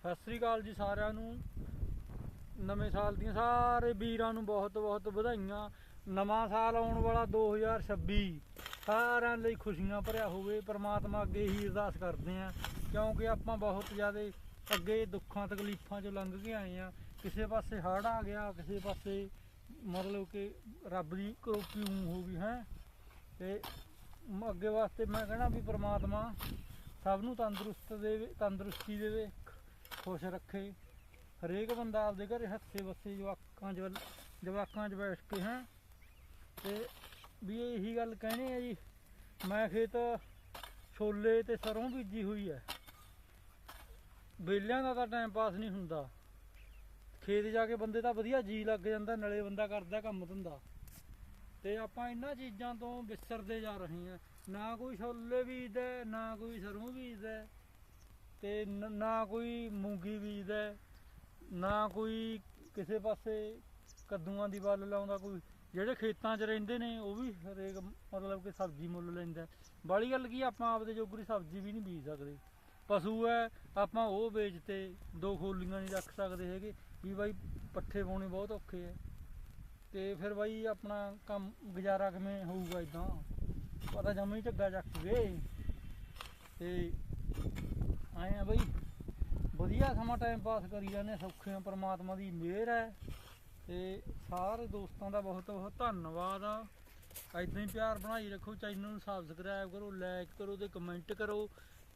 ਸਤਿ ਸ੍ਰੀ ਅਕਾਲ ਜੀ ਸਾਰਿਆਂ ਨੂੰ। ਨਵੇਂ ਸਾਲ ਦੀਆਂ ਸਾਰੇ ਵੀਰਾਂ ਨੂੰ ਬਹੁਤ ਬਹੁਤ ਵਧਾਈਆਂ। ਨਵਾਂ ਸਾਲ ਆਉਣ ਵਾਲਾ 2026 ਸਾਰਿਆਂ ਲਈ ਖੁਸ਼ੀਆਂ ਭਰਿਆ ਹੋਵੇ। ਪ੍ਰਮਾਤਮਾ ਅੱਗੇ ਹੀ ਅਰਦਾਸ ਕਰਦੇ ਆਂ ਕਿਉਂਕਿ ਆਪਾਂ ਬਹੁਤ ਜ਼ਿਆਦਾ ਅੱਗੇ ਦੁੱਖਾਂ ਤਕਲੀਫਾਂ ਚੋਂ ਲੰਘ ਕੇ ਆਏ ਆ ਕਿਸੇ ਪਾਸੇ ਹੜ੍ਹ ਆ ਗਿਆ, ਕਿਸੇ ਪਾਸੇ ਮਤਲਬ ਕਿ ਰੱਬ ਦੀ ਕਰੋਪੀ ਹੋ ਗਈ, ਹੈ। ਤੇ ਅੱਗੇ ਵਾਸਤੇ ਮੈਂ ਕਹਿਣਾ ਵੀ ਪ੍ਰਮਾਤਮਾ ਸਭ ਨੂੰ ਤੰਦਰੁਸਤ ਦੇਵੇ, ਤੰਦਰੁਸਤੀ ਦੇਵੇ ਖੁਸ਼ ਰੱਖੇ। ਹਰੇਕ ਬੰਦਾ ਆਪਦੇ ਘਰੇ ਹੱਸੇ ਵਸੇ ਜਵਾਕਾਂ 'ਚ ਵੱਲ- ਜਵਾਕਾਂ 'ਚ ਬੈਠ ਕੇ ਹੈ। ਤੇ ਵੀ ਇਹੀ ਗੱਲ ਕਹਿਣੀ ਹੈ ਜੀ, ਮੈਂ ਖੇਤ ਛੋਲੇ ਤੇ ਸਰੋਂ ਬੀਜੀ ਹੋਈ ਹੈ ਬੇਲਿਆਂ ਦਾ ਤਾਂ ਟਾਈਮ ਪਾਸ ਨਹੀਂ ਹੁੰਦਾ। ਖੇਤ ਜਾ ਕੇ ਬੰਦੇ ਦਾ ਵਧੀਆ ਜੀ ਲੱਗ ਜਾਂਦਾ, ਨਲੇ ਬੰਦਾ ਕਰਦਾ ਕੰਮ ਧੰਦਾ। ਤੇ ਆਪਾਂ ਇਹਨਾਂ ਚੀਜ਼ਾਂ ਤੋਂ ਵਿਸਰਦੇ ਜਾ ਰਹੇ ਹਾਂ ਨਾ ਕੋਈ ਛੋਲੇ ਬੀਜਦਾ, ਨਾ ਕੋਈ ਸਰੋਂ ਬੀਜਦਾ। ਤੇ ਨ- ਨਾ ਕੋਈ ਮੂੰਗੀ ਬੀਜਦਾ ਨਾ ਕੋਈ ਕਿਸੇ ਪਾਸੇ ਕੱਦੂਆਂ ਦੀ ਵੱਲ ਲਾਉਂਦਾ ਕੋਈ। ਜਿਹੜੇ ਖੇਤਾਂ 'ਚ ਰਹਿੰਦੇ ਨੇ, ਉਹ ਵੀ ਹਰੇਕ ਮਤਲਬ ਕਿ ਸਬਜ਼ੀ ਮੁੱਲ ਲੈਂਦਾ ਬਾਲੀ ਗੱਲ ਕੀ ਆਪਾਂ ਆਪਦੇ ਜੋਗਰੀ ਸਬਜ਼ੀ ਵੀ ਨਹੀਂ ਬੀਜ ਸਕਦੇ। ਪਸ਼ੂ ਹੈ, ਆਪਾਂ ਉਹ ਵੇਚਤੇ, ਦੋ ਖੋਲੀਆਂ ਨਹੀਂ ਰੱਖ ਸਕਦੇ ਹੈਗੇ, ਵੀ ਬਾਈ ਪੱਠੇ ਪਾਉਣੇ ਬਹੁਤ ਔਖੇ ਹੈ। ਤੇ ਫਿਰ ਬਾਈ ਆਪਣਾ ਕੰਮ ਗੁਜ਼ਾਰਾ ਕਿਵੇਂ ਹੋਊਗਾ ਇਦਾਂ ਪਤਾ ਜਮੇ ਹੀ ਝੱਗਾ ਚੱਕ ਗਏ ਤੇ ਆਏ ਆ ਬਾਈ। ਵਧੀਆ ਸਮਾਂ ਟਾਈਮ ਪਾਸ ਕਰੀ ਜਾਂਦੇ ਸੌਖੇ ਆ, ਪ੍ਰਮਾਤਮਾ ਦੀ ਮਿਹਰ ਹੈ। ਤੇ ਸਾਰੇ ਦੋਸਤਾਂ ਦਾ ਬਹੁਤ ਬਹੁਤ ਧੰਨਵਾਦ ਆ। ਐਦਾਂ ਹੀ ਪਿਆਰ ਬਣਾਈ ਰੱਖੋ ਚੈਨਲ ਨੂੰ ਸਬਸਕ੍ਰਾਈਬ ਕਰੋ ਲਾਈਕ ਕਰੋ ਤੇ ਕਮੈਂਟ ਕਰੋ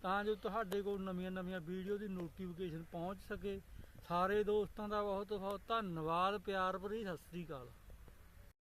ਤਾਂ ਜੋ ਤੁਹਾਡੇ ਕੋਲ ਨਵੀਆਂ ਨਵੀਆਂ ਵੀਡੀਓ ਦੀ ਨੋਟੀਫਿਕੇਸ਼ਨ ਪਹੁੰਚ ਸਕੇ। ਸਾਰੇ ਦੋਸਤਾਂ ਦਾ ਬਹੁਤ ਬਹੁਤ ਧੰਨਵਾਦ, ਪਿਆਰ ਭਰੀ ਸਤਿ ਸ੍ਰੀ ਅਕਾਲ।